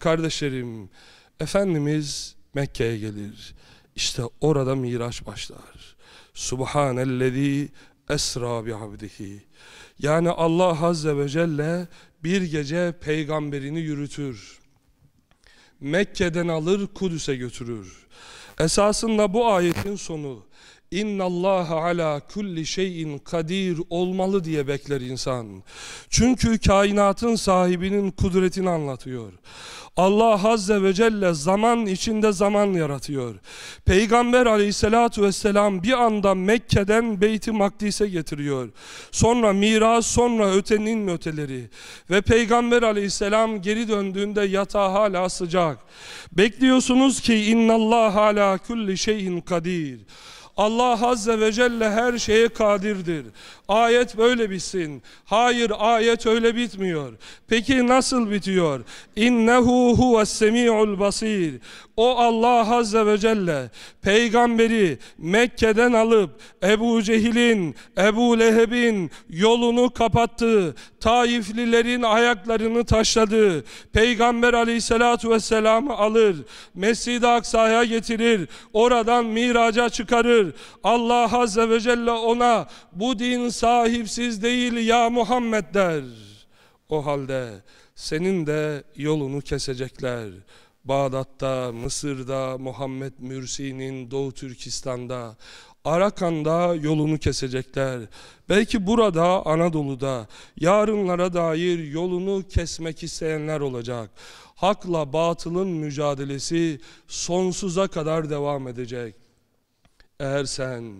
Kardeşlerim, Efendimiz Mekke'ye gelir. İşte orada Miraç başlar. Subhanellezi esra bi abdihi. Yani Allah Azze ve Celle bir gece peygamberini yürütür. Mekke'den alır Kudüs'e götürür. Esasında bu ayetin sonu İnna Allah ala kulli şeyin kadir olmalı diye bekler insan. Çünkü kainatın sahibinin kudretini anlatıyor. Allah Azze ve Celle zaman içinde zaman yaratıyor. Peygamber aleyhissalatu vesselam bir anda Mekke'den Beyt-i Makdis'e getiriyor. Sonra miras, sonra ötenin öteleri. Ve Peygamber aleyhisselam geri döndüğünde yatağı hala sıcak. Bekliyorsunuz ki innallah ala kulli şeyin kadir. Allah Azze ve Celle her şeye kadirdir. Ayet böyle bitsin. Hayır ayet öyle bitmiyor. Peki nasıl bitiyor? İnnehu huves semi'ul basir. O Allah Azze ve Celle peygamberi Mekke'den alıp Ebu Cehil'in, Ebu Leheb'in yolunu kapattı. Taiflilerin ayaklarını taşladı. Peygamber aleyhissalatu vesselam'ı alır. Mescid-i Aksa'ya getirir. Oradan miraca çıkarır. Allah Azze ve Celle ona bu din sahipsiz değil ya Muhammed der. O halde senin de yolunu kesecekler. Bağdat'ta, Mısır'da, Muhammed Mürsi'nin Doğu Türkistan'da, Arakan'da yolunu kesecekler. Belki burada, Anadolu'da, yarınlara dair yolunu kesmek isteyenler olacak. Hakla batılın mücadelesi sonsuza kadar devam edecek. Eğer sen,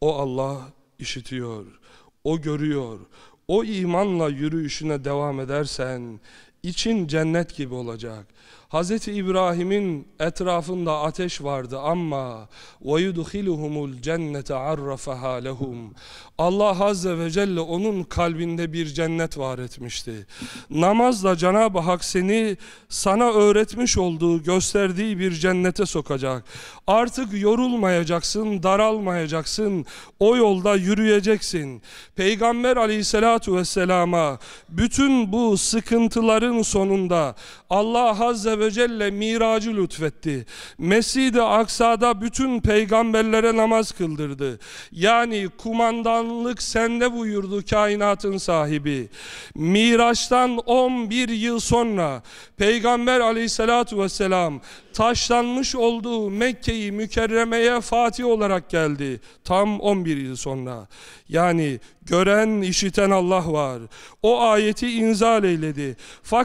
o Allah işitiyor, o görüyor, o imanla yürüyüşüne devam edersen, için cennet gibi olacak. Hz. İbrahim'in etrafında ateş vardı ama وَيُدْخِلُهُمُ الْجَنَّةَ عَرَّفَهَا لَهُمْ Allah Azze ve Celle onun kalbinde bir cennet var etmişti. Namazla Cenab-ı Hak seni sana öğretmiş olduğu, gösterdiği bir cennete sokacak. Artık yorulmayacaksın, daralmayacaksın, o yolda yürüyeceksin. Peygamber aleyhissalatu vesselama bütün bu sıkıntıların sonunda Allah Azze ve Celle miracı lütfetti. Mescid-i Aksa'da bütün peygamberlere namaz kıldırdı. Yani kumandanlık sende buyurdu kainatın sahibi. Miraç'tan 11 yıl sonra Peygamber aleyhissalatu vesselam taşlanmış olduğu Mekke'yi mükerremeye Fatih olarak geldi. Tam 11 yıl sonra. Yani gören, işiten Allah var. O ayeti inzal eyledi. Fakat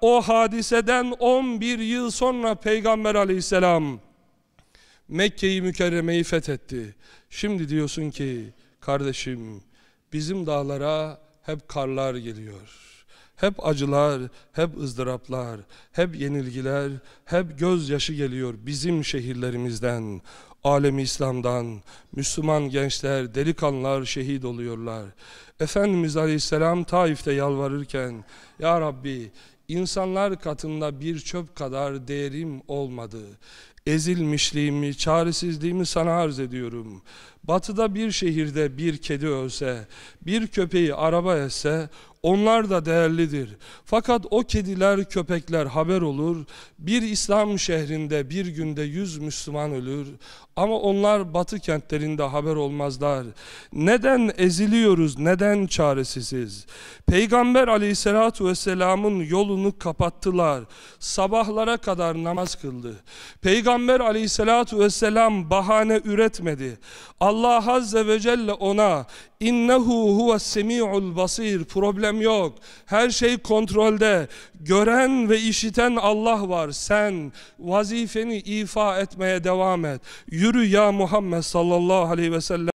o hadiseden 11 yıl sonra Peygamber aleyhisselam Mekke'yi mükerremeyi fethetti. Şimdi diyorsun ki kardeşim bizim dağlara hep karlar geliyor. Hep acılar, hep ızdıraplar, hep yenilgiler, hep gözyaşı geliyor bizim şehirlerimizden. Alemi İslam'dan Müslüman gençler, delikanlılar şehit oluyorlar. Efendimiz Aleyhisselam Taif'te yalvarırken Ya Rabbi insanlar katında bir çöp kadar değerim olmadı. Ezilmişliğimi, çaresizliğimi sana arz ediyorum. Batıda bir şehirde bir kedi ölse, bir köpeği araba etse onlar da değerlidir. Fakat o kediler, köpekler haber olur. Bir İslam şehrinde bir günde yüz Müslüman ölür. Ama onlar batı kentlerinde haber olmazlar. Neden eziliyoruz, neden çaresiziz? Peygamber aleyhissalatu vesselamın yolunu kapattılar. Sabahlara kadar namaz kıldı. Peygamber aleyhissalatu vesselam bahane üretmedi. Allah azze ve celle ona innehu huves semi'ul basir problem yok. Her şey kontrolde. Gören ve işiten Allah var. Sen vazifeni ifa etmeye devam et. Yürü ya Muhammed sallallahu aleyhi ve sellem.